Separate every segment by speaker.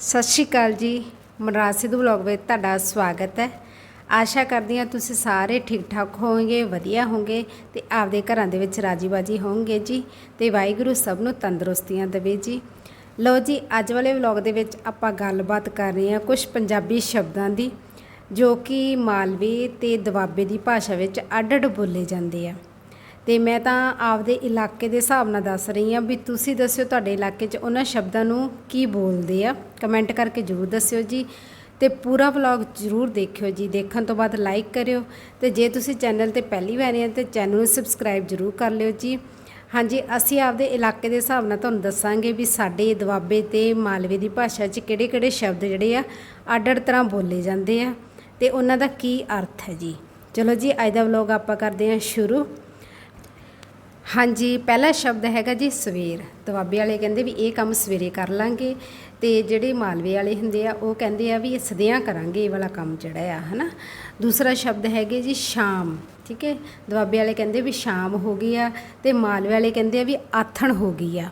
Speaker 1: ਸਤਿ ਸ਼੍ਰੀ ਅਕਾਲ ਜੀ। ਮਨਰਾਜ ਸਿੱਧੂ ਵਲੌਗ ਵਿੱਚ ਤੁਹਾਡਾ ਸਵਾਗਤ ਹੈ। ਆਸ਼ਾ ਕਰਦੀ ਹਾਂ ਤੁਸੀਂ ਸਾਰੇ ਠੀਕ ਠਾਕ ਹੋਵੋਗੇ, ਵਧੀਆ ਹੋਵੋਗੇ ਤੇ ਆਪਦੇ ਘਰਾਂ ਦੇ ਵਿੱਚ ਰਾਜੀ ਬਾਜੀ ਹੋਵੋਗੇ ਜੀ ਤੇ ਵਾਹਿਗੁਰੂ ਸਭ ਨੂੰ ਤੰਦਰੁਸਤੀਆਂ ਦੇਵੇ ਜੀ। ਲਓ ਜੀ, ਅੱਜ ਵਾਲੇ ਵਲੌਗ ਦੇ ਵਿੱਚ ਆਪਾਂ ਗੱਲਬਾਤ ਕਰ ਰਹੇ ਹਾਂ ਕੁਝ ਪੰਜਾਬੀ ਸ਼ਬਦਾਂ ਦੀ, ਜੋ ਕਿ ਮਾਲਵੇ ਤੇ ਦੁਆਬੇ ਦੀ ਭਾਸ਼ਾ ਵਿੱਚ ਅੱਡ-ਅੱਡ ਬੋਲੇ ਜਾਂਦੇ ਆ। ਤੇ ਮੈਂ ਤਾਂ ਆਪਦੇ ਇਲਾਕੇ ਦੇ ਹਿਸਾਬ ਨਾਲ ਦੱਸ ਰਹੀ ਹਾਂ ਵੀ ਤੁਸੀਂ ਦੱਸਿਓ ਤੁਹਾਡੇ ਇਲਾਕੇ 'ਚ ਉਹਨਾਂ ਸ਼ਬਦਾਂ ਨੂੰ ਕੀ ਬੋਲਦੇ ਆ। ਕਮੈਂਟ ਕਰਕੇ ਜ਼ਰੂਰ ਦੱਸਿਓ ਜੀ ਤੇ ਪੂਰਾ ਵਲੌਗ ਜ਼ਰੂਰ ਦੇਖਿਓ ਜੀ। ਦੇਖਣ ਤੋਂ ਬਾਅਦ ਲਾਈਕ ਕਰਿਓ ਤੇ ਜੇ ਤੁਸੀਂ ਚੈਨਲ ਤੇ ਪਹਿਲੀ ਵਾਰ ਆਏ ਹੋ ਤੇ ਚੈਨਲ ਨੂੰ ਸਬਸਕ੍ਰਾਈਬ ਜ਼ਰੂਰ ਕਰ ਲਿਓ ਜੀ। ਹਾਂਜੀ, ਅਸੀਂ ਆਪਦੇ ਇਲਾਕੇ ਦੇ ਹਿਸਾਬ ਨਾਲ ਤੁਹਾਨੂੰ ਦੱਸਾਂਗੇ ਵੀ ਸਾਡੇ ਦੁਆਬੇ ਤੇ ਮਾਲਵੇ ਦੀ ਭਾਸ਼ਾ 'ਚ ਕਿਹੜੇ-ਕਿਹੜੇ ਸ਼ਬਦ ਜਿਹੜੇ ਆ, ਅੱਡ-ਅੱਡ ਤਰ੍ਹਾਂ ਬੋਲੇ ਜਾਂਦੇ ਆ ਤੇ ਉਹਨਾਂ ਦਾ ਕੀ ਅਰਥ ਹੈ ਜੀ। ਚਲੋ ਜੀ, ਅੱਜ ਦਾ ਵਲੌਗ ਆਪਾਂ ਕਰਦੇ ਹਾਂ ਸ਼ੁਰੂ। ਹਾਂਜੀ, ਪਹਿਲਾ ਸ਼ਬਦ ਹੈਗਾ ਜੀ ਸਵੇਰ। ਦੁਆਬੇ ਵਾਲੇ ਕਹਿੰਦੇ ਵੀ ਇਹ ਕੰਮ ਸਵੇਰੇ ਕਰ ਲਾਂਗੇ ਤੇ ਜਿਹੜੇ ਮਾਲਵੇ ਵਾਲੇ ਹੁੰਦੇ ਆ, ਉਹ ਕਹਿੰਦੇ ਆ ਵੀ ਇਹ ਸਦਿਆਂ ਕਰਾਂਗੇ ਇਹ ਵਾਲਾ ਕੰਮ ਜਿਹੜਾ ਆ, ਹਨਾ। ਦੂਸਰਾ ਸ਼ਬਦ ਹੈਗੇ ਜੀ ਸ਼ਾਮ, ਠੀਕ ਹੈ? ਦੁਆਬੇ ਵਾਲੇ ਕਹਿੰਦੇ ਵੀ ਸ਼ਾਮ ਹੋ ਗਈ ਆ ਤੇ ਮਾਲਵੇ ਵਾਲੇ ਕਹਿੰਦੇ ਆ ਵੀ ਆਥਣ ਹੋ ਗਈ ਆ।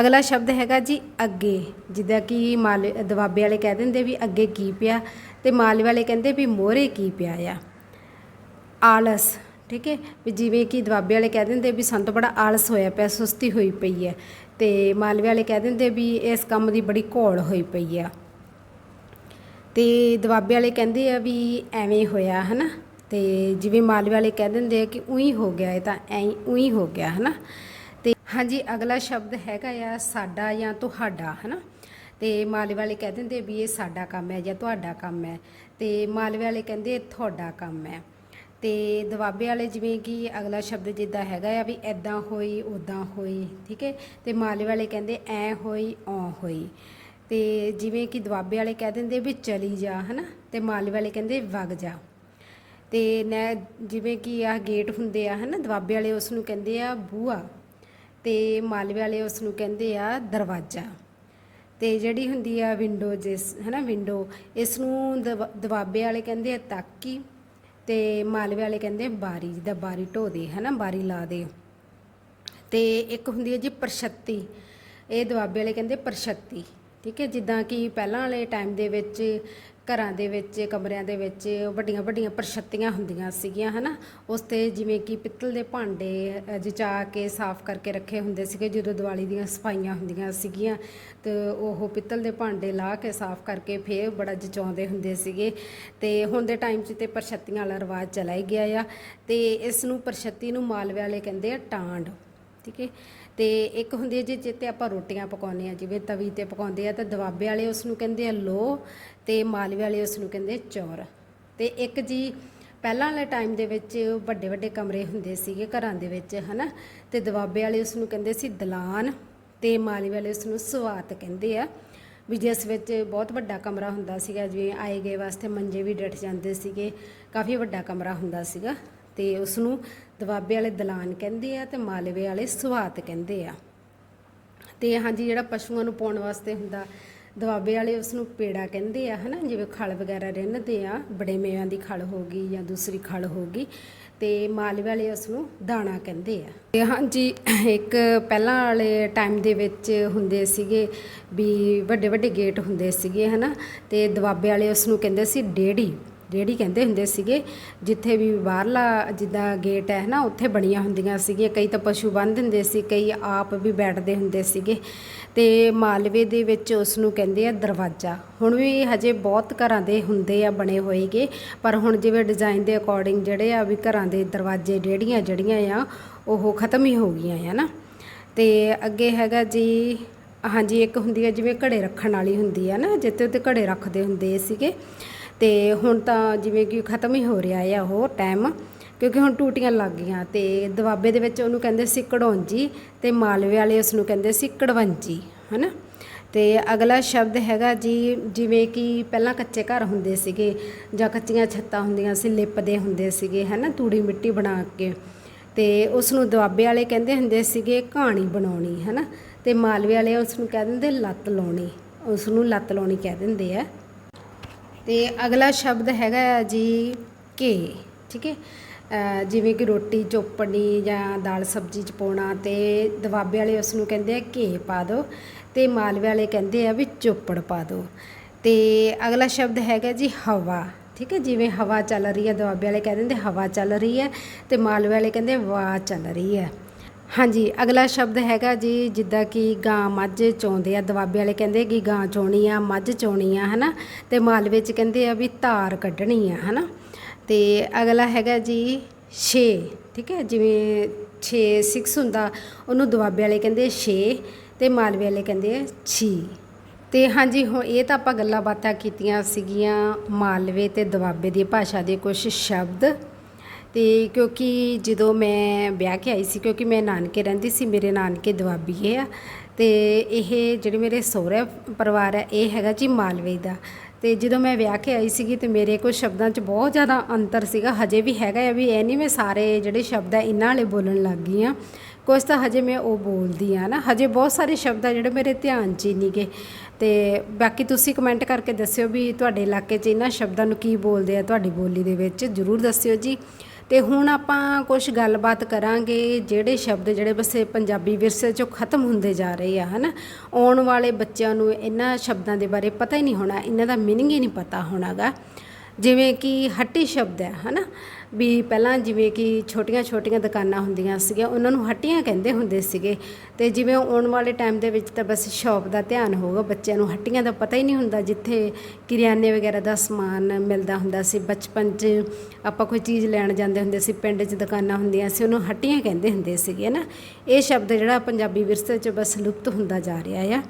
Speaker 1: ਅਗਲਾ ਸ਼ਬਦ ਹੈਗਾ ਜੀ ਅੱਗੇ, ਜਿੱਦਾਂ ਕਿ ਮਾਲ ਦੁਆਬੇ ਵਾਲੇ ਕਹਿ ਦਿੰਦੇ ਵੀ ਅੱਗੇ ਕੀ ਪਿਆ ਤੇ ਮਾਲਵੇ ਵਾਲੇ ਕਹਿੰਦੇ ਵੀ ਮੋਹਰੇ ਕੀ ਪਿਆ ਆ। ਆਲਸ ਠੀਕ ਹੈ, ਵੀ ਜਿਵੇਂ ਕਿ ਦੁਆਬੇ ਵਾਲੇ ਕਹਿ ਦਿੰਦੇ ਵੀ ਸਾਨੂੰ ਤਾਂ ਬੜਾ ਆਲਸ ਹੋਇਆ ਪਿਆ, ਸੁਸਤੀ ਹੋਈ ਪਈ ਹੈ। ਤੇ ਮਾਲਵੇ ਵਾਲੇ ਕਹਿ ਦਿੰਦੇ ਵੀ ਇਸ ਕੰਮ ਦੀ ਬੜੀ ਘੋਲ ਹੋਈ ਪਈ ਆ। ਤੇ ਦੁਆਬੇ ਵਾਲੇ ਕਹਿੰਦੇ ਆ ਵੀ ਐਵੇਂ ਹੋਇਆ, ਹਨਾ? ਤੇ ਜਿਵੇਂ ਮਾਲਵੇ ਵਾਲੇ ਕਹਿ ਦਿੰਦੇ ਆ ਕਿ ਉਹੀ ਹੋ ਗਿਆ, ਇਹ ਤਾਂ ਐਂ ਉਹੀ ਹੋ ਗਿਆ, ਹਨਾ? ਤੇ ਹਾਂਜੀ, ਅਗਲਾ ਸ਼ਬਦ ਹੈਗਾ ਆ, ਸਾਡਾ ਜਾਂ ਤੁਹਾਡਾ ਹਨਾ? ਤੇ ਮਾਲਵੇ ਵਾਲੇ ਕਹਿ ਦਿੰਦੇ ਵੀ ਇਹ ਸਾਡਾ ਕੰਮ ਹੈ ਜਾਂ ਤੁਹਾਡਾ ਕੰਮ ਹੈ। ਤੇ ਮਾਲਵੇ ਵਾਲੇ ਕਹਿੰਦੇ ਤੁਹਾਡਾ ਕੰਮ ਹੈ। ਤੇ ਦਵਾਬੇ ਵਾਲੇ ਜਿਵੇਂ ਕਿ ਅਗਲਾ ਸ਼ਬਦ ਜਿੱਦਾਂ ਹੈਗਾ ਆ ਵੀ ਐਦਾਂ ਹੋਈ ਉਦਾਂ ਹੋਈ, ਠੀਕ ਹੈ? ਤੇ ਮਾਲਵੇ ਵਾਲੇ ਕਹਿੰਦੇ ਐ ਹੋਈ, ਔ ਹੋਈ। ਤੇ ਜਿਵੇਂ ਕਿ ਦਵਾਬੇ ਵਾਲੇ ਕਹਿ ਦਿੰਦੇ ਵੀ ਚਲੀ ਜਾ, ਹਨਾ? ਤੇ ਮਾਲਵੇ ਵਾਲੇ ਕਹਿੰਦੇ ਵਗ ਜਾ। ਤੇ ਨੈ ਜਿਵੇਂ ਕਿ ਆ ਗੇਟ ਹੁੰਦੇ ਆ, ਹਨਾ? ਦਵਾਬੇ ਵਾਲੇ ਉਸ ਨੂੰ ਕਹਿੰਦੇ ਆ ਬੂਆ ਤੇ ਮਾਲਵੇ ਵਾਲੇ ਉਸ ਨੂੰ ਕਹਿੰਦੇ ਆ ਦਰਵਾਜ਼ਾ। ਤੇ ਜਿਹੜੀ ਹੁੰਦੀ ਆ ਵਿੰਡੋ ਜਿਸ, ਹਨਾ? ਵਿੰਡੋ ਇਸ ਨੂੰ ਦਵ- ਦਵਾਬੇ ਵਾਲੇ ਕਹਿੰਦੇ ਆ ਤਾਕੀ। ਤੇ ਮਾਲਵੇ ਵਾਲੇ ਕਹਿੰਦੇ ਬਾਰੀ, ਜਿੱਦਾਂ ਬਾਰੀ ਢੋ ਦੇ ਹਨਾ, ਬਾਰੀ ਲਾ ਦੇ। ਤੇ ਇੱਕ ਹੁੰਦੀ ਹੈ ਜੀ ਪ੍ਰਸ਼ੱਤੀ, ਇਹ ਦੁਆਬੇ ਵਾਲੇ ਕਹਿੰਦੇ ਪ੍ਰਸ਼ੱਤੀ, ਠੀਕ ਹੈ, ਜਿੱਦਾਂ ਕਿ ਪਹਿਲਾਂ ਵਾਲੇ ਟਾਈਮ ਦੇ ਵਿੱਚ ਘਰਾਂ ਦੇ ਵਿੱਚ, ਕਮਰਿਆਂ ਦੇ ਵਿੱਚ ਵੱਡੀਆਂ ਵੱਡੀਆਂ ਪ੍ਰਸ਼ੱਤੀਆਂ ਹੁੰਦੀਆਂ ਸੀਗੀਆਂ, ਹਨਾ? ਉਸ ਤੇ ਜਿਵੇਂ ਕਿ ਪਿੱਤਲ ਦੇ ਭਾਂਡੇ ਜਚਾ ਕੇ ਸਾਫ਼ ਕਰਕੇ ਰੱਖੇ ਹੁੰਦੇ ਸੀਗੇ ਜਦੋਂ ਦੀਵਾਲੀ ਦੀਆਂ ਸਫਾਈਆਂ ਹੁੰਦੀਆਂ ਸੀਗੀਆਂ, ਤੇ ਉਹ ਪਿੱਤਲ ਦੇ ਭਾਂਡੇ ਲਾ ਕੇ ਸਾਫ਼ ਕਰਕੇ ਫੇਰ ਬੜਾ ਜਚਾਉਂਦੇ ਹੁੰਦੇ ਸੀਗੇ। ਤੇ ਹੁਣ ਦੇ ਟਾਈਮ 'ਚ ਤੇ ਪ੍ਰਸ਼ੱਤੀਆਂ ਵਾਲਾ ਰਿਵਾਜ ਚਲਾ ਹੀ ਗਿਆ ਆ। ਤੇ ਇਸ ਨੂੰ ਪ੍ਰਸ਼ੱਤੀ ਨੂੰ ਮਾਲਵੇ ਵਾਲੇ ਕਹਿੰਦੇ ਆ ਟਾਂਡ। ਠੀਕ ਹੈ ਤੇ ਇੱਕ ਹੁੰਦੀ ਹੈ ਜੀ ਜਿੱਤੇ ਆਪਾਂ ਰੋਟੀਆਂ ਪਕਾਉਂਦੇ ਆ ਜਿਵੇਂ ਤਵੀ ਤੇ ਪਕਾਉਂਦੇ ਆ ਤਾਂ ਦਵਾਬੇ ਵਾਲੇ ਉਸ ਨੂੰ ਕਹਿੰਦੇ ਆ ਲੋ ਤੇ ਮਾਲਵੇ ਵਾਲੇ ਉਸ ਨੂੰ ਕਹਿੰਦੇ ਚੌਰ। ਤੇ ਇੱਕ ਜੀ ਪਹਿਲਾਂ ਵਾਲੇ ਟਾਈਮ ਦੇ ਵਿੱਚ ਵੱਡੇ ਵੱਡੇ ਕਮਰੇ ਹੁੰਦੇ ਸੀਗੇ ਘਰਾਂ ਦੇ ਵਿੱਚ, ਹਨਾ? ਤੇ ਦਵਾਬੇ ਵਾਲੇ ਉਸ ਨੂੰ ਕਹਿੰਦੇ ਸੀ ਦਲਾਨ ਤੇ ਮਾਲਵੇ ਵਾਲੇ ਉਸ ਨੂੰ ਸਵਾਤ ਕਹਿੰਦੇ ਆ। ਵੀ ਜਿਸ ਵਿੱਚ ਬਹੁਤ ਵੱਡਾ ਕਮਰਾ ਹੁੰਦਾ ਸੀਗਾ, ਜਿਵੇਂ ਆਏ ਗਏ ਵਾਸਤੇ ਮੰਜੇ ਵੀ ਡਟ ਜਾਂਦੇ ਸੀਗੇ, ਕਾਫੀ ਵੱਡਾ ਕਮਰਾ ਹੁੰਦਾ ਸੀਗਾ। ਤੇ ਉਸ ਨੂੰ ਦਵਾਬੇ ਵਾਲੇ ਦਲਾਨ ਕਹਿੰਦੇ ਆ ਤੇ ਮਾਲਵੇ ਵਾਲੇ ਸਵਾਤ ਕਹਿੰਦੇ ਆ। ਤੇ ਹਾਂਜੀ, ਜਿਹੜਾ ਪਸ਼ੂਆਂ ਨੂੰ ਪਾਉਣ ਵਾਸਤੇ ਹੁੰਦਾ ਦਵਾਬੇ ਵਾਲੇ ਉਸ ਨੂੰ ਪੇੜਾ ਕਹਿੰਦੇ ਆ, ਹਨਾ? ਜਿਵੇਂ ਖਲ ਵਗੈਰਾ ਰਿੰਨਦੇ ਆ, ਬੜੇ ਮੇਵਾਂ ਦੀ ਖਲ ਹੋ ਗਈ ਜਾਂ ਦੂਸਰੀ ਖਲ ਹੋ ਗਈ, ਤੇ ਮਾਲਵੇ ਵਾਲੇ ਉਸ ਨੂੰ ਦਾਣਾ ਕਹਿੰਦੇ ਆ। ਤੇ ਹਾਂਜੀ, ਇੱਕ ਪਹਿਲਾਂ ਵਾਲੇ ਟਾਈਮ ਦੇ ਵਿੱਚ ਹੁੰਦੇ ਸੀਗੇ ਵੀ ਵੱਡੇ ਵੱਡੇ ਗੇਟ ਹੁੰਦੇ ਸੀਗੇ, ਹਨਾ? ਤੇ ਦਵਾਬੇ ਵਾਲੇ ਉਸ ਨੂੰ ਕਹਿੰਦੇ ਸੀ ਡੇੜੀ। ਡੇੜੀ ਕਹਿੰਦੇ ਹੁੰਦੇ ਸੀਗੇ, ਜਿੱਥੇ ਵੀ ਬਾਹਰਲਾ ਜਿੱਦਾਂ ਗੇਟ ਹੈ ਨਾ, ਉੱਥੇ ਬਣੀਆਂ ਹੁੰਦੀਆਂ ਸੀਗੀਆਂ। ਕਈ ਤਾਂ ਪਸ਼ੂ ਬੰਨ੍ਹ ਦਿੰਦੇ ਸੀ, ਕਈ ਆਪ ਵੀ ਬੈਠਦੇ ਹੁੰਦੇ ਸੀਗੇ। ਤੇ ਮਾਲਵੇ ਦੇ ਵਿੱਚ ਉਸ ਨੂੰ ਕਹਿੰਦੇ ਆ ਦਰਵਾਜ਼ਾ। ਹੁਣ ਵੀ ਹਜੇ ਬਹੁਤ ਘਰਾਂ ਦੇ ਹੁੰਦੇ ਆ, ਬਣੇ ਹੋਏਗੇ। ਪਰ ਹੁਣ ਜਿਵੇਂ ਡਿਜ਼ਾਈਨ ਦੇ ਅਕੋਰਡਿੰਗ ਜਿਹੜੇ ਆ, ਵੀ ਘਰਾਂ ਦੇ ਦਰਵਾਜ਼ੇ ਡੇੜੀਆਂ ਜਿਹੜੀਆਂ ਆ, ਉਹ ਖਤਮ ਹੀ ਹੋ ਗਈਆਂ ਹੈ ਨਾ। ਤੇ ਅੱਗੇ ਹੈਗਾ ਜੀ, ਹਾਂਜੀ, ਇੱਕ ਹੁੰਦੀ ਹੈ ਜਿਵੇਂ ਘੜੇ ਰੱਖਣ ਵਾਲੀ ਹੁੰਦੀ ਹੈ ਨਾ ਜਿੱਤੇ ਉੱਤੇ ਘੜੇ ਰੱਖਦੇ ਹੁੰਦੇ ਸੀਗੇ। ਤੇ ਹੁਣ ਤਾਂ ਜਿਵੇਂ ਕਿ ਖਤਮ ਹੀ ਹੋ ਰਿਹਾ ਆ ਉਹ ਟਾਈਮ ਕਿਉਂਕਿ ਹੁਣ ਟੂਟੀਆਂ ਲੱਗ ਗਈਆਂ ਤੇ ਦਵਾਬੇ ਦੇ ਵਿੱਚ ਉਹਨੂੰ ਕਹਿੰਦੇ ਸੀ ਕੜੌਂਜੀ ਤੇ ਮਾਲਵੇ ਵਾਲੇ ਉਸ ਨੂੰ ਕਹਿੰਦੇ ਸੀ ਕੜਵੰਜੀ, ਹਨਾ? ਤੇ ਅਗਲਾ ਸ਼ਬਦ ਹੈਗਾ ਜੀ, ਜਿਵੇਂ ਕਿ ਪਹਿਲਾਂ ਕੱਚੇ ਘਰ ਹੁੰਦੇ ਸੀਗੇ ਜਾਂ ਕੱਚੀਆਂ ਛੱਤਾਂ ਹੁੰਦੀਆਂ ਸੀ, ਲਿਪਦੇ ਹੁੰਦੇ ਸੀਗੇ, ਹਨਾ? ਤੂੜੀ ਮਿੱਟੀ ਬਣਾ ਕੇ। ਤੇ ਉਸ ਨੂੰ ਦੁਆਬੇ ਵਾਲੇ ਕਹਿੰਦੇ ਹੁੰਦੇ ਸੀਗੇ ਕਹਾਣੀ ਬਣਾਉਣੀ, ਹਨਾ? ਤੇ ਮਾਲਵੇ ਵਾਲੇ ਉਸ ਨੂੰ ਕਹਿ ਦਿੰਦੇ ਲੱਤ ਲਾਉਣੀ ਉਸ ਨੂੰ ਲੱਤ ਲਾਉਣੀ ਕਹਿ ਦਿੰਦੇ ਆ। ਤੇ ਅਗਲਾ ਸ਼ਬਦ ਹੈਗਾ ਆ ਜੀ ਘੇ, ਠੀਕ ਹੈ? ਜਿਵੇਂ ਕਿ ਰੋਟੀ ਚੋਪੜੀ ਜਾਂ ਦਾਲ ਸਬਜ਼ੀ ਚ ਪਾਉਣਾ ਤੇ ਦਵਾਬੇ ਵਾਲੇ ਉਸ ਨੂੰ ਕਹਿੰਦੇ ਆ ਘੇ ਪਾ ਦਿਓ ਤੇ ਮਾਲਵੇ ਵਾਲੇ ਕਹਿੰਦੇ ਆ ਵੀ ਚੋਪੜ ਪਾ ਦਿਓ ਤੇ ਅਗਲਾ ਸ਼ਬਦ ਹੈਗਾ ਜੀ ਹਵਾ, ਠੀਕ ਹੈ? ਜਿਵੇਂ ਹਵਾ ਚੱਲ ਰਹੀ ਹੈ ਦੁਆਬੇ ਵਾਲੇ ਕਹਿ ਦਿੰਦੇ ਹਵਾ ਚੱਲ ਰਹੀ ਹੈ ਤੇ ਮਾਲਵੇ ਵਾਲੇ ਕਹਿੰਦੇ ਵਾਹ ਚੱਲ ਰਹੀ ਹੈ। ਹਾਂਜੀ, ਅਗਲਾ ਸ਼ਬਦ ਹੈਗਾ ਜੀ, ਜਿੱਦਾਂ ਕਿ ਗਾਂ ਮੱਝ ਚੋਂਦੇ ਆ ਦੁਆਬੇ ਵਾਲੇ ਕਹਿੰਦੇ ਕਿ ਗਾਂ ਚੋਣੀ ਆ, ਮੱਝ ਚੋਣੀ ਆ, ਹਨਾ? ਤੇ ਮਾਲਵੇ ਚ ਕਹਿੰਦੇ ਆ ਵੀ ਧਾਰ ਕੱਢਣੀ ਆ, ਹਨਾ? ਤੇ ਅਗਲਾ ਹੈਗਾ ਜੀ 6 ਠੀਕ ਹੈ? ਜਿਵੇਂ 6 6 ਹੁੰਦਾ, ਉਹਨੂੰ ਦੁਆਬੇ ਵਾਲੇ ਕਹਿੰਦੇ 6 ਤੇ ਮਾਲਵੇ ਵਾਲੇ ਕਹਿੰਦੇ ਆ 6 ਤੇ ਹਾਂਜੀ, ਹੁਣ ਇਹ ਤਾਂ ਆਪਾਂ ਗੱਲਾਂ ਬਾਤਾਂ ਕੀਤੀਆਂ ਸੀਗੀਆਂ, ਮਾਲਵੇ ਤੇ ਦੁਆਬੇ ਦੀ ਭਾਸ਼ਾ ਦੇ ਕੁਝ ਸ਼ਬਦ। ਤੇ ਕਿਉਂਕਿ ਜਦੋਂ ਮੈਂ ਵਿਆਹ ਕੇ ਆਈ ਸੀ, ਕਿਉਂਕਿ ਮੈਂ ਨਾਨਕੇ ਰਹਿੰਦੀ ਸੀ, ਮੇਰੇ ਨਾਨਕੇ ਦੁਆਬੀਏ ਆ, ਤੇ ਇਹ ਜਿਹੜੇ ਮੇਰੇ ਸਹੁਰੇ ਪਰਿਵਾਰ ਹੈ ਇਹ ਹੈਗਾ ਜੀ ਮਾਲਵੇ ਦਾ। ਤੇ ਜਦੋਂ ਮੈਂ ਵਿਆਹ ਕੇ ਆਈ ਸੀਗੀ ਤੇ ਮੇਰੇ ਕੋਲ ਸ਼ਬਦਾਂ 'ਚ ਬਹੁਤ ਜ਼ਿਆਦਾ ਅੰਤਰ ਸੀਗਾ, ਹਜੇ ਵੀ ਹੈਗਾ ਆ ਵੀ ਇਹ ਨਹੀਂ ਮੈਂ ਸਾਰੇ ਜਿਹੜੇ ਸ਼ਬਦ ਆ, ਇਹਨਾਂ ਵਾਲੇ ਬੋਲਣ ਲੱਗ ਗਈ ਆ। ਕੁਝ ਤਾਂ ਹਜੇ ਮੈਂ ਉਹ ਬੋਲਦੀ ਆ ਨਾ, ਹਜੇ ਬਹੁਤ ਸਾਰੇ ਸ਼ਬਦ ਆ ਜਿਹੜੇ ਮੇਰੇ ਧਿਆਨ 'ਚ ਹੀ ਨਹੀਂ ਨਹੀਂਗੇ ਤੇ ਬਾਕੀ ਤੁਸੀਂ ਕਮੈਂਟ ਕਰਕੇ ਦੱਸਿਓ ਵੀ ਤੁਹਾਡੇ ਇਲਾਕੇ 'ਚ ਇਹਨਾਂ ਸ਼ਬਦਾਂ ਨੂੰ ਕੀ ਬੋਲਦੇ ਆ ਤੁਹਾਡੀ ਬੋਲੀ ਦੇ ਵਿੱਚ, ਜਰੂਰ ਦੱਸਿਓ ਜੀ। ਤੇ ਹੁਣ ਆਪਾਂ ਕੁਝ ਗੱਲਬਾਤ ਕਰਾਂਗੇ ਜਿਹੜੇ ਸ਼ਬਦ ਜਿਹੜੇ ਬਸੇ ਪੰਜਾਬੀ ਵਿਰਸੇ ਚੋਂ ਖਤਮ ਹੁੰਦੇ ਜਾ ਰਹੇ ਆ, ਹਨਾ? ਆਉਣ ਵਾਲੇ ਬੱਚਿਆਂ ਨੂੰ ਇਹਨਾਂ ਸ਼ਬਦਾਂ ਦੇ ਬਾਰੇ ਪਤਾ ਹੀ ਨਹੀਂ ਹੋਣਾ, ਇਹਨਾਂ ਦਾ ਮੀਨਿੰਗ ਹੀ ਨਹੀਂ ਪਤਾ ਹੋਣਾਗਾ। ਜਿਵੇਂ ਕਿ ਹੱਟੀ ਸ਼ਬਦ ਹੈ, ਹਨਾ? ਵੀ ਪਹਿਲਾਂ ਜਿਵੇਂ ਕਿ ਛੋਟੀਆਂ ਛੋਟੀਆਂ ਦੁਕਾਨਾਂ ਹੁੰਦੀਆਂ ਸੀਗੀਆਂ, ਉਹਨਾਂ ਨੂੰ ਹੱਟੀਆਂ ਕਹਿੰਦੇ ਹੁੰਦੇ ਸੀਗੇ। ਤੇ ਜਿਵੇਂ ਆਉਣ ਵਾਲੇ ਟਾਈਮ ਦੇ ਵਿੱਚ ਤਾਂ ਬਸ ਸ਼ੌਪ ਦਾ ਧਿਆਨ ਹੋਊਗਾ, ਬੱਚਿਆਂ ਨੂੰ ਹੱਟੀਆਂ ਦਾ ਪਤਾ ਹੀ ਨਹੀਂ ਹੁੰਦਾ, ਜਿੱਥੇ ਕਿਰਿਆਨੇ ਵਗੈਰਾ ਦਾ ਸਮਾਨ ਮਿਲਦਾ ਹੁੰਦਾ ਸੀ। ਬਚਪਨ 'ਚ ਆਪਾਂ ਕੋਈ ਚੀਜ਼ ਲੈਣ ਜਾਂਦੇ ਹੁੰਦੇ ਸੀ, ਪਿੰਡ 'ਚ ਦੁਕਾਨਾਂ ਹੁੰਦੀਆਂ ਸੀ, ਉਹਨੂੰ ਹੱਟੀਆਂ ਕਹਿੰਦੇ ਹੁੰਦੇ ਸੀਗੇ ਨਾ ਇਹ ਸ਼ਬਦ ਜਿਹੜਾ ਪੰਜਾਬੀ ਵਿਰਸੇ 'ਚ ਬਸ ਲੁਪਤ ਹੁੰਦਾ ਜਾ ਰਿਹਾ ਆ।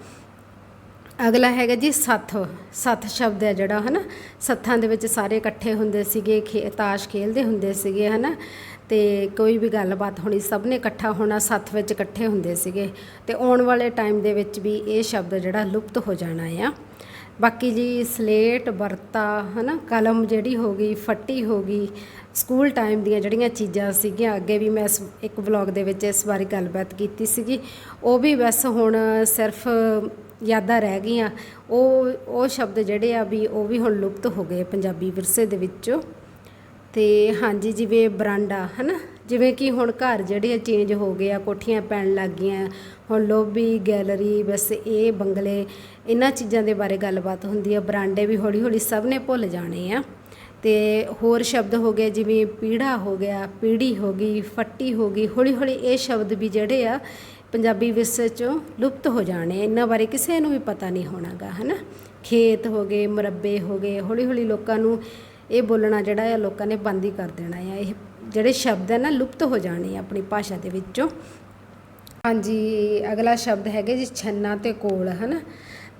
Speaker 1: ਅਗਲਾ ਹੈਗਾ ਜੀ ਸੱਥ ਸੱਥ ਸ਼ਬਦ ਹੈ ਜਿਹੜਾ, ਹਨਾ? ਸੱਥਾਂ ਦੇ ਵਿੱਚ ਸਾਰੇ ਇਕੱਠੇ ਹੁੰਦੇ ਸੀਗੇ, ਖੇ, ਤਾਸ਼ ਖੇਲਦੇ ਹੁੰਦੇ ਸੀਗੇ, ਹਨਾ? ਤੇ ਕੋਈ ਵੀ ਗੱਲਬਾਤ ਹੋਣੀ, ਸਭ ਨੇ ਇਕੱਠਾ ਹੋਣਾ, ਸੱਥ ਵਿੱਚ ਇਕੱਠੇ ਹੁੰਦੇ ਸੀਗੇ। ਤੇ ਆਉਣ ਵਾਲੇ ਟਾਈਮ ਦੇ ਵਿੱਚ ਵੀ ਇਹ ਸ਼ਬਦ ਜਿਹੜਾ ਲੁਪਤ ਹੋ ਜਾਣਾ ਆ। ਬਾਕੀ ਜੀ ਸਲੇਟ, ਵਰਤਾ, ਹਨਾ? ਕਲਮ ਜਿਹੜੀ ਹੋ ਗਈ, ਫੱਟੀ ਹੋ ਗਈ, ਸਕੂਲ ਟਾਈਮ ਦੀਆਂ ਜਿਹੜੀਆਂ ਚੀਜ਼ਾਂ ਸੀਗੀਆਂ, ਅੱਗੇ ਵੀ ਮੈਂ ਇਸ, ਇੱਕ ਵਲੌਗ ਦੇ ਵਿੱਚ ਇਸ ਬਾਰੇ ਗੱਲਬਾਤ ਕੀਤੀ ਸੀਗੀ। ਉਹ ਵੀ ਬਸ ਹੁਣ ਸਿਰਫ ਯਾਦਾਂ ਰਹਿ ਗਈਆਂ। ਉਹ ਉਹ ਸ਼ਬਦ ਜਿਹੜੇ ਆ ਵੀ ਉਹ ਵੀ ਹੁਣ ਲੁਪਤ ਹੋ ਗਏ ਪੰਜਾਬੀ ਵਿਰਸੇ ਦੇ ਵਿੱਚੋਂ। ਤੇ ਹਾਂਜੀ, ਜਿਵੇਂ ਬਰਾਂਡਾ, ਹਨਾ? ਜਿਵੇਂ ਕਿ ਹੁਣ ਘਰ ਜਿਹੜੇ ਆ ਚੇਂਜ ਹੋ ਗਏ ਆ, ਕੋਠੀਆਂ ਪੈਣ ਲੱਗ ਗਈਆਂ। ਹੁਣ ਲੋਬੀ ਗੈਲਰੀ ਬਸ ਇਹ ਬੰਗਲੇ, ਇਹਨਾਂ ਚੀਜ਼ਾਂ ਦੇ ਬਾਰੇ ਗੱਲਬਾਤ ਹੁੰਦੀ ਆ। ਬਰਾਂਡੇ ਵੀ ਹੌਲੀ ਹੌਲੀ ਸਭ ਨੇ ਭੁੱਲ ਜਾਣੇ ਆ। ਤੇ ਹੋਰ ਸ਼ਬਦ ਹੋ ਗਏ, ਜਿਵੇਂ ਪੀੜਾ ਹੋ ਗਿਆ, ਪੀੜੀ ਹੋ ਗਈ, ਫੱਟੀ ਹੋ ਗਈ। ਹੌਲੀ ਹੌਲੀ ਇਹ ਸ਼ਬਦ ਵੀ ਜਿਹੜੇ ਆ ਪੰਜਾਬੀ ਵਿਰਸੇ ਚੋਂ ਲੁਪਤ ਹੋ ਜਾਣੇ ਇਹਨਾਂ ਬਾਰੇ ਕਿਸੇ ਨੂੰ ਵੀ ਪਤਾ ਨਹੀਂ ਹੋਣਾਗਾ, ਹਨਾ? ਖੇਤ ਹੋ ਗਏ, ਮੁਰੱਬੇ ਹੋ ਗਏ ਹੌਲੀ ਹੌਲੀ ਲੋਕਾਂ ਨੂੰ ਇਹ ਬੋਲਣਾ ਜਿਹੜਾ ਆ, ਲੋਕਾਂ ਨੇ ਬੰਦ ਹੀ ਕਰ ਦੇਣਾ ਆ। ਇਹ ਜਿਹੜੇ ਸ਼ਬਦ ਹੈ ਨਾ, ਲੁਪਤ ਹੋ ਜਾਣੇ ਆ ਆਪਣੀ ਭਾਸ਼ਾ ਦੇ ਵਿੱਚੋਂ। ਹਾਂਜੀ, ਅਗਲਾ ਸ਼ਬਦ ਹੈਗੇ ਜੀ, ਛੰਨਾ ਤੇ ਕੋਲ, ਹਨਾ?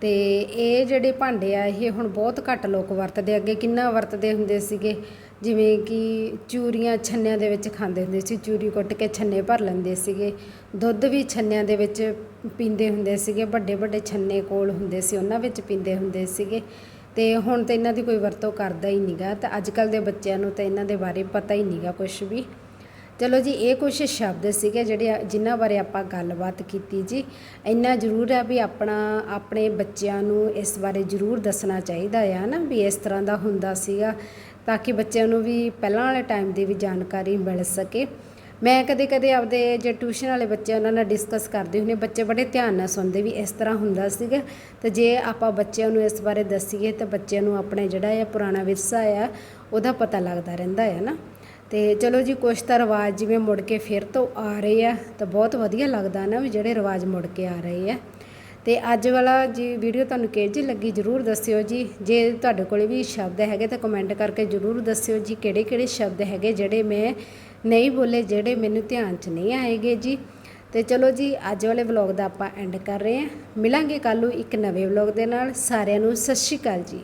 Speaker 1: ਤੇ ਇਹ ਜਿਹੜੇ ਭਾਂਡੇ ਆ, ਇਹ ਹੁਣ ਬਹੁਤ ਘੱਟ ਲੋਕ ਵਰਤਦੇ ਅੱਗੇ ਕਿੰਨਾ ਵਰਤਦੇ ਹੁੰਦੇ ਸੀਗੇ? ਜਿਵੇਂ ਕਿ ਚੂਰੀਆਂ ਛੰਨਿਆਂ ਦੇ ਵਿੱਚ ਖਾਂਦੇ ਹੁੰਦੇ ਸੀ, ਚੂਰੀ ਕੁੱਟ ਕੇ ਛੰਨੇ ਭਰ ਲੈਂਦੇ ਸੀਗੇ। ਦੁੱਧ ਵੀ ਛੰਨਿਆਂ ਦੇ ਵਿੱਚ ਪੀਂਦੇ ਹੁੰਦੇ ਸੀਗੇ, ਵੱਡੇ ਵੱਡੇ ਛੰਨੇ ਕੋਲ ਹੁੰਦੇ ਸੀ, ਉਹਨਾਂ ਵਿੱਚ ਪੀਂਦੇ ਹੁੰਦੇ ਸੀਗੇ। ਤੇ ਹੁਣ ਤਾਂ ਇਹਨਾਂ ਦੀ ਕੋਈ ਵਰਤੋਂ ਕਰਦਾ ਹੀ ਨਹੀਂਗਾ ਤਾਂ ਅੱਜ ਕੱਲ ਦੇ ਬੱਚਿਆਂ ਨੂੰ ਤਾਂ ਇਹਨਾਂ ਦੇ ਬਾਰੇ ਪਤਾ ਹੀ ਨਹੀਂਗਾ ਕੁਝ ਵੀ। ਚਲੋ ਜੀ, ਇਹ ਕੁਝ ਸ਼ਬਦ ਸੀਗੇ ਜਿਹੜੇ ਜਿਨ੍ਹਾਂ ਬਾਰੇ ਆਪਾਂ ਗੱਲਬਾਤ ਕੀਤੀ ਜੀ। ਇੰਨਾ ਜ਼ਰੂਰ ਹੈ ਵੀ ਆਪਣਾ, ਆਪਣੇ ਬੱਚਿਆਂ ਨੂੰ ਇਸ ਬਾਰੇ ਜ਼ਰੂਰ ਦੱਸਣਾ ਚਾਹੀਦਾ ਆ ਨਾ ਵੀ ਇਸ ਤਰ੍ਹਾਂ ਦਾ ਹੁੰਦਾ ਸੀਗਾ। ਤਾਂ ਕਿ ਬੱਚਿਆਂ ਨੂੰ ਵੀ ਪਹਿਲਾਂ ਵਾਲੇ ਟਾਈਮ ਦੀ ਵੀ ਜਾਣਕਾਰੀ ਮਿਲ ਸਕੇ। ਮੈਂ ਕਦੇ ਕਦੇ ਆਪਦੇ ਜੇ ਟਿਊਸ਼ਨ ਵਾਲੇ ਬੱਚੇ ਉਹਨਾਂ ਨਾਲ ਡਿਸਕਸ ਕਰਦੇ ਹੁੰਦੇ ਬੱਚੇ ਬੜੇ ਧਿਆਨ ਨਾਲ ਸੁਣਦੇ ਵੀ ਇਸ ਤਰ੍ਹਾਂ ਹੁੰਦਾ ਸੀਗਾ। ਤੇ ਜੇ ਆਪਾਂ ਬੱਚਿਆਂ ਨੂੰ ਇਸ ਬਾਰੇ ਦੱਸੀਏ ਤਾਂ ਬੱਚਿਆਂ ਨੂੰ ਆਪਣੇ ਜਿਹੜਾ ਆ ਪੁਰਾਣਾ ਵਿਰਸਾ ਆ, ਉਹਦਾ ਪਤਾ ਲੱਗਦਾ ਰਹਿੰਦਾ ਹੈ ਨਾ। ਤੇ ਚਲੋ ਜੀ, ਕੁਛ ਤਾਂ ਰਿਵਾਜ ਜਿਵੇਂ ਮੁੜ ਕੇ ਫਿਰ ਤੋਂ ਆ ਰਹੇ ਆ, ਤਾਂ ਬਹੁਤ ਵਧੀਆ ਲੱਗਦਾ ਨਾ ਵੀ ਜਿਹੜੇ ਰਿਵਾਜ ਮੁੜ ਕੇ ਆ ਰਹੇ ਆ। ਅਤੇ ਅੱਜ ਵਾਲਾ ਜੀ ਵੀਡੀਓ ਤੁਹਾਨੂੰ ਕਿਹੋ ਜਿਹੀ ਲੱਗੀ ਜਰੂਰ ਦੱਸਿਓ ਜੀ। ਜੇ ਤੁਹਾਡੇ ਕੋਲੇ ਵੀ ਸ਼ਬਦ ਹੈਗੇ ਤਾਂ ਕਮੈਂਟ ਕਰਕੇ ਜਰੂਰ ਦੱਸਿਓ ਜੀ, ਕਿਹੜੇ ਕਿਹੜੇ ਸ਼ਬਦ ਹੈਗੇ ਜਿਹੜੇ ਮੈਂ ਨਹੀਂ ਬੋਲੇ, ਜਿਹੜੇ ਮੈਨੂੰ ਧਿਆਨ 'ਚ ਨਹੀਂ ਆਏਗੇ ਜੀ। ਤੇ ਚਲੋ ਜੀ, ਅੱਜ ਵਾਲੇ ਵਲੌਗ ਦਾ ਆਪਾਂ ਐਂਡ ਕਰ ਰਹੇ ਹਾਂ। ਮਿਲਾਂਗੇ ਕੱਲ ਨੂੰ ਇੱਕ ਨਵੇਂ ਵਲੌਗ ਦੇ ਨਾਲ। ਸਾਰਿਆਂ ਨੂੰ ਸਤਿ ਸ਼੍ਰੀ ਅਕਾਲ ਜੀ।